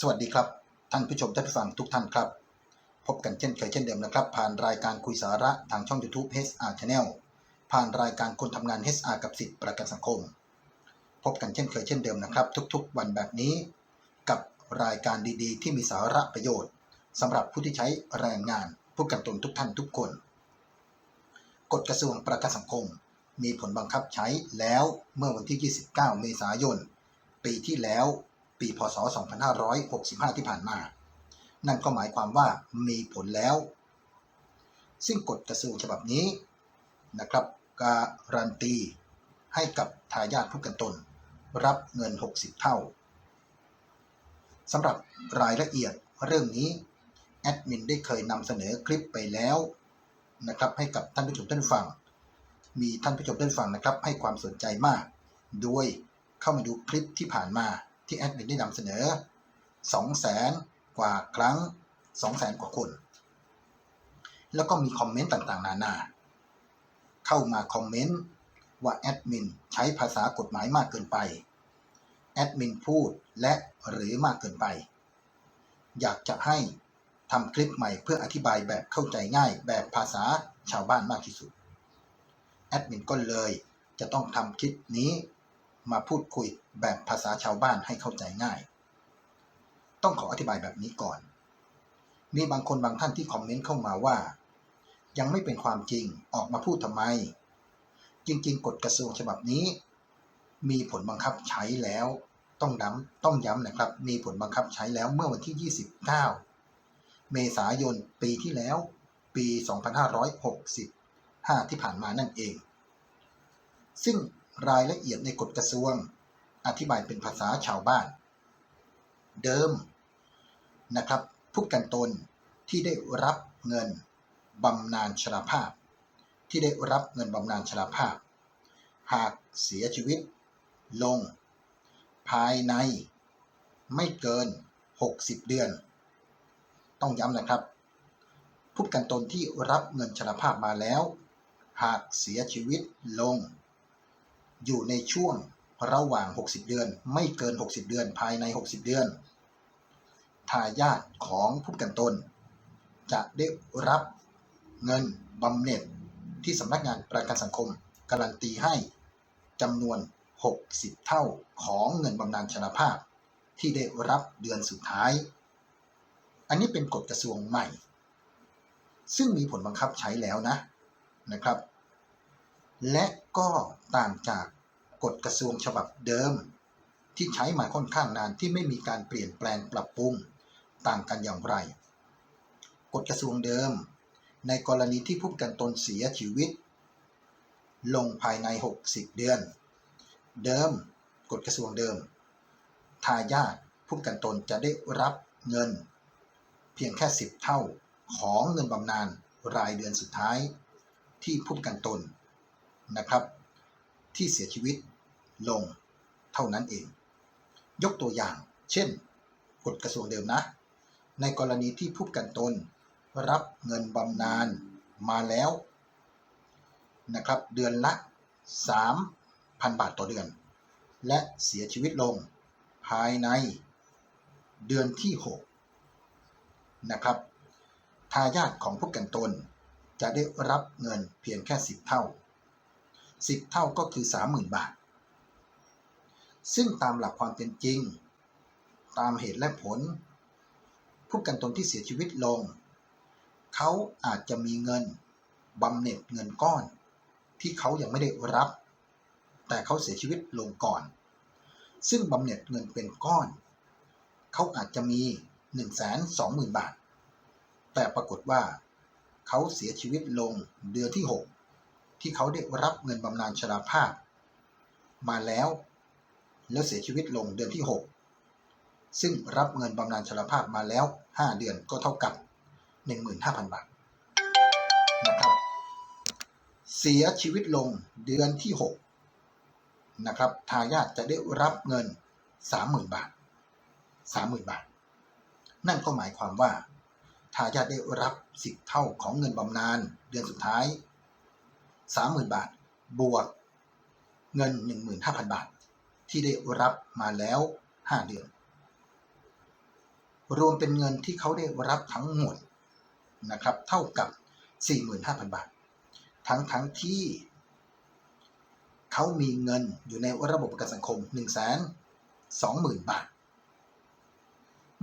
สวัสดีครับท่านผู้ชมท่านผู้ฟังทุกท่านครับ พบกันเช่นเคยเช่นเดิมนะครับ ผ่านรายการคุยสาระทางช่อง YouTube HR Channel ผ่านรายการคนทำงาน HR กับสิทธิประกันสังคม พบกันเช่นเคยเช่นเดิมนะครับ ทุกๆ วันแบบนี้ กับรายการดีๆ ที่มีสาระประโยชน์สำหรับผู้ที่ใช้แรงงานผู้กันตนทุกท่านทุกคนกฎกระทรวงประกันสังคม มีผลบังคับใช้แล้วเมื่อวันที่ 29 เมษายน ปีที่แล้ว ปีพศ 2565 ที่ผ่านมา นั่นก็หมายความว่ามีผลแล้ว ซึ่งกฎกระทรวงฉบับนี้นะครับ การันตีให้กับทายาทผู้กันตน รับเงิน 60 เท่าสำหรับรายละเอียดเรื่องนี้ แอดมินได้เคยนำเสนอคลิปไปแล้วนะครับให้กับท่านผู้ชมท่านฟัง มีท่านผู้ชมท่านฟังนะครับ ให้ความสนใจมาก โดยเข้ามาดูคลิปที่ผ่านมา ที่แอดมินได้นำเสนอ 2 0 0แสนกว่าครั้ง 2 0 0แสนกว่าคน แล้วก็มีคอมเมนต์ต่างๆ นานา เข้ามาคอมเมนต์ว่าแอดมินใช้ภาษากฎหมายมากเกินไป แอดมินพูดและหรือมากเกินไป อยากจะให้ทำคลิปใหม่เพื่ออธิบายแบบเข้าใจง่ายแบบภาษาชาวบ้านมากที่สุด แอดมินก็เลยจะต้องทำคลิปนี้ มาพูดคุยแบบภาษาชาวบ้านให้เข้าใจง่าย ต้องขออธิบายแบบนี้ก่อน มีบางคนบางท่านที่คอมเมนต์เข้ามาว่า ยังไม่เป็นความจริงออกมาพูดทำไม จริง ๆ กฎกระทรวงฉบับนี้ มีผลบังคับใช้แล้วต้องย้ำต้องย้ำนะครับ มีผลบังคับใช้แล้วเมื่อวันที่ 29 เมษายนปีที่แล้ว ปี 2565 ที่ผ่านมานั่นเอง ซึ่ง รายละเอียดในกฎกระทรวง อธิบายเป็นภาษาชาวบ้าน เดิมนะครับผู้กันตนที่ได้รับเงินบำนาญชราภาพ ที่ได้รับเงินบำนาญชราภาพ หากเสียชีวิต ลง ภายใน ไม่เกิน 60 เดือน ต้องย้ำนะครับผู้กันตนที่รับเงินชราภาพมาแล้ว หากเสียชีวิตลง อยู่ในช่วงระหว่าง 60 เดือน ไม่เกิน 60 เดือนภายใน 60 เดือน ทายาทของผู้กันตน จะได้รับเงินบำเหน็จที่สำนักงานประกันสังคม การันตีให้จำนวน 60 เท่าของเงินบำนาญชราภาพ ที่ได้รับเดือนสุดท้าย อันนี้เป็นกฎกระทรวงใหม่ ซึ่งมีผลบังคับใช้แล้วนะนะครับ และก็ต่างจากกฎกระทรวงฉบับเดิม ที่ใช้มาค่อนข้างนานที่ไม่มีการเปลี่ยนแปลงปรับปรุงต่างกันอย่างไร กฎกระทรวงเดิม ในกรณีที่ผู้ประกันตนเสียชีวิต ลงภายใน 60 เดือน เดิมกฎกระทรวงเดิม ทายาทผู้ประกันตนจะได้รับเงิน เพียงแค่ 10 เท่าของเงินบำนาญรายเดือนสุดท้าย ที่ผู้ประกันตน นะครับ ที่เสียชีวิตลงเท่านั้นเอง ยกตัวอย่าง เช่นกฎกระทรวงเดิมนะ ในกรณีที่ผู้กันตน รับเงินบำนาญมาแล้วนะครับเดือนละ 3,000 บาทต่อเดือน และเสียชีวิตลงภายในเดือนที่ 6 นะครับทายาทของผู้กันตน จะได้รับเงินเพียงแค่ 10 เท่า 10 เท่าก็คือ 30,000 บาท ซึ่งตามหลักความเป็นจริง ตามเหตุและผล ผู้กันตนที่เสียชีวิตลง เขาอาจจะมีเงินบำเหน็จเงินก้อน ที่เขายังไม่ได้รับ แต่เขาเสียชีวิตลงก่อน ซึ่งบำเหน็จเงินเป็นก้อน เขาอาจจะมี 1 2 0 0 0 0 บาท แต่ปรากฏว่า เขาเสียชีวิตลงเดือนที่ 6 ที่เขาได้รับเงินบำนาญชราภาพ มาแล้ว แล้วเสียชีวิตลงเดือนที่ 6 ซึ่งรับเงินบำนาญชราภาพมาแล้ว 5 เดือนก็เท่ากับ 15,000 บาทนะครับเสียชีวิตลงเดือนที่ 6 นะครับทายาทจะได้รับเงิน 30,000 บาท 30,000 บาท นั่นก็หมายความว่าทายาทได้รับ10เท่าของเงินบำนาญเดือนสุดท้าย 30,000 บาท บวกเงิน 15,000 บาท ที่ได้รับมาแล้ว 5 เดือน รวมเป็นเงินที่เขาได้รับทั้งหมดนะครับเท่ากับ 45,000 บาท ทั้งทั้งที่ เขามีเงินอยู่ในระบบประกันสังคม 1 2 0 0 0 0 บาท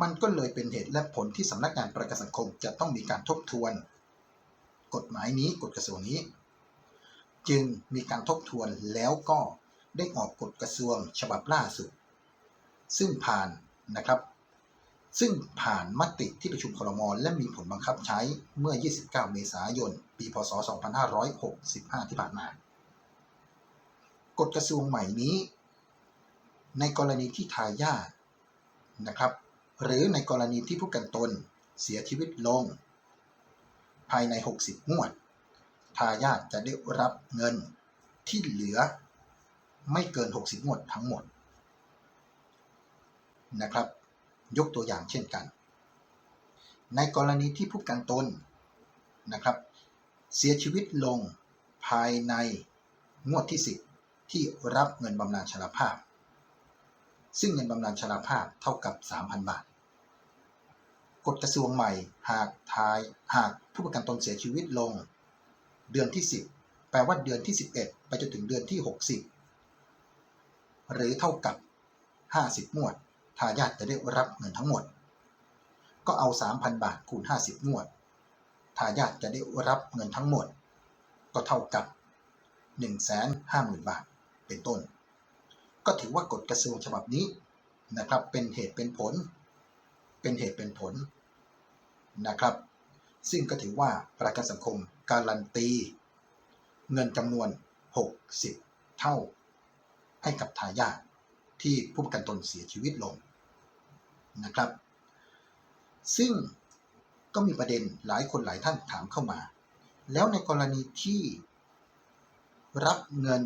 มันก็เลยเป็นเหตุและผลที่สำนักงานประกันสังคมจะต้องมีการทบทวน กฎหมายนี้กฎกระทรวงนี้ จึงมีการทบทวนแล้วก็ได้ออกกฎกระทรวงฉบับล่าสุด ซึ่งผ่านนะครับ ซึ่งผ่านมติที่ประชุมครมและมีผลบังคับใช้เมื่อ 29 เมษายน ปีพศ 2565 ที่ผ่านมากฎกระทรวงใหม่นี้ ในกรณีที่ทายาทนะครับ หรือในกรณีที่ผู้กันตนเสียชีวิตลง ภายใน 60งวด ทายาทจะได้รับเงินที่เหลือไม่เกิน 60 งวดทั้งหมดนะครับ ยกตัวอย่างเช่นกัน ในกรณีที่ผู้กันตนนะครับ เสียชีวิตลงภายในงวดที่ 10 ที่รับเงินบำนาญชราภาพ ซึ่งเงินบำนาญชราภาพเท่ากับ 3,000 บาท กฎกระทรวงใหม่หากทายหากผู้ประกันตนเสียชีวิตลง เดือนที่ 10 แปลว่าเดือนที่ 11 ไปจนถึงเดือนที่ 60 หรือเท่ากับ 50 งวด ทายาทจะได้รับเงินทั้งหมด ก็เอา 3,000 บาทคูณ 50 งวด ทายาทจะได้รับเงินทั้งหมด ก็เท่ากับ 150,000 บาท เป็นต้น ก็ถือว่ากฎกระทรวงฉบับนี้นะครับ เป็นเหตุเป็นผล เป็นเหตุเป็นผลนะครับ ซึ่งก็ถือว่าประกันสังคม การันตี เงินจำนวน 60 เท่า ให้กับทายาทที่ผู้ประกันตนเสียชีวิตลงนะครับ ซึ่งก็มีประเด็นหลายคนหลายท่านถามเข้ามา แล้วในกรณีที่รับเงิน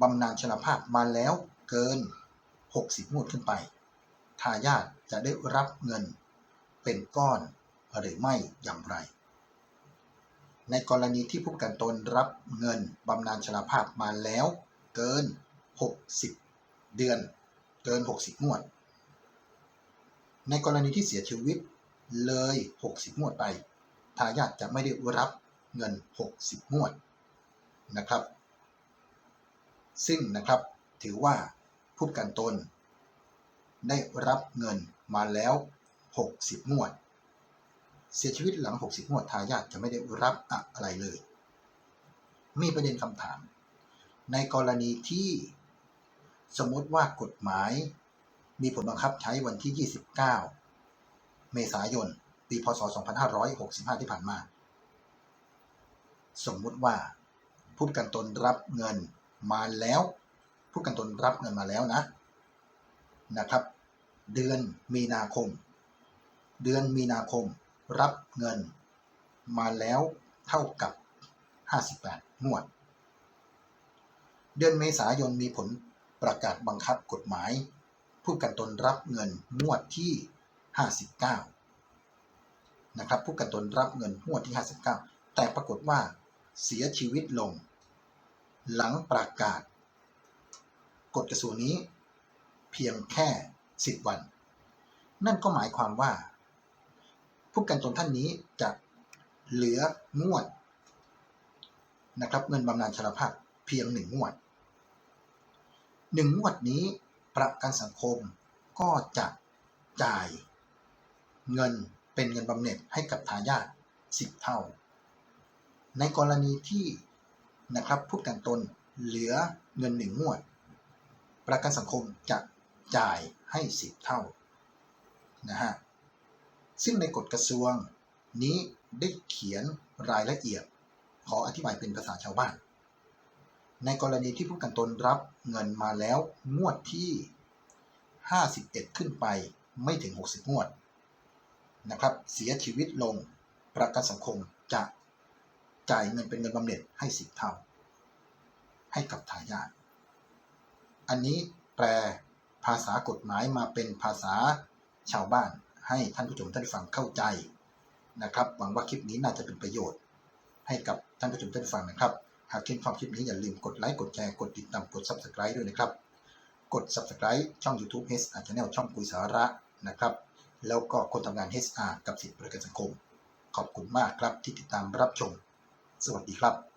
บำนาญชราภาพมาแล้วเกิน 60งวดขึ้นไป ทายาทจะได้รับเงินเป็นก้อนหรือไม่อย่างไร ในกรณีที่ผู้ประกันตนรับเงินบำนาญชราภาพมาแล้วเกิน 60 เดือน เกิน 60งวด ในกรณีที่เสียชีวิตเลย 60 งวดไป ทายาทจะไม่ได้รับเงิน 60 งวดนะครับ ซึ่งนะครับถือว่าผู้ประกันตน ได้รับเงินมาแล้ว 60 งวด เสียชีวิตหลัง 60งวดทายาทจะไม่ได้รับอะไรเลย มีประเด็นคำถาม ในกรณีที่สมมติว่ากฎหมาย มีผลบังคับใช้วันที่ 29 เมษายน ปีพศ 2565 ที่ผ่านมา สมมุติว่าผู้ประกันตนรับเงินมาแล้วผู้ประกันตนรับเงินมาแล้วนะ นะครับ เดือนมีนาคม เดือนมีนาคม รับเงินมาแล้วเท่ากับ 58งวด เดือนเมษายนมีผลประกาศบังคับกฎหมาย ผู้กันตนรับเงินงวดที่ 59 นะครับ ผู้กันตนรับเงินงวดที่ 59 แต่ปรากฏว่าเสียชีวิตลง หลังประกาศ กฎกระทรวงนี้เพียงแค่ 10 วัน นั่นก็หมายความว่า ผู้กันตนท่านนี้จะเหลืองวดนะครับเงินบำนาญชราภาพเพียงหนึ่งงวดหนึ่งงวดนี้ประกันสังคมก็จะจ่ายเงินเป็นเงินบำเหน็จให้กับทายาทสิบเท่า ในกรณีที่นะครับผู้กันตนเหลือเงินหนึ่งงวด ประกันสังคมจะจ่ายให้สิบเท่านะฮะ ซึ่งในกฎกระทรวงนี้ได้เขียนรายละเอียด ขออธิบายเป็นภาษาชาวบ้าน ในกรณีที่ผู้กันตนรับเงินมาแล้วงวดที่ 51 ขึ้นไปไม่ถึง 60 งวดนะครับเสียชีวิตลงประกันสังคมจะจ่ายเงินเป็นเงินบำเหน็จให้สิบเท่า ให้กับทายาทอันนี้แปลภาษากฎหมายมาเป็นภาษาชาวบ้าน ให้ท่านผู้ชมท่านฟังเข้าใจนะครับ หวังว่าคลิปนี้น่าจะเป็นประโยชน์ ให้กับท่านผู้ชมท่านฟังนะครับ หากชื่นชอบคลิปนี้อย่าลืมกดไลค์กดแชร์กดติดตามกด subscribe ด้วยนะครับ กด subscribe ช่อง YouTube H อา Channel ช่องคุยสาระนะครับ แล้วก็คนทำงาน HR กับสิทธิประกันสังคม ขอบคุณมากครับที่ติดตามรับชม สวัสดีครับ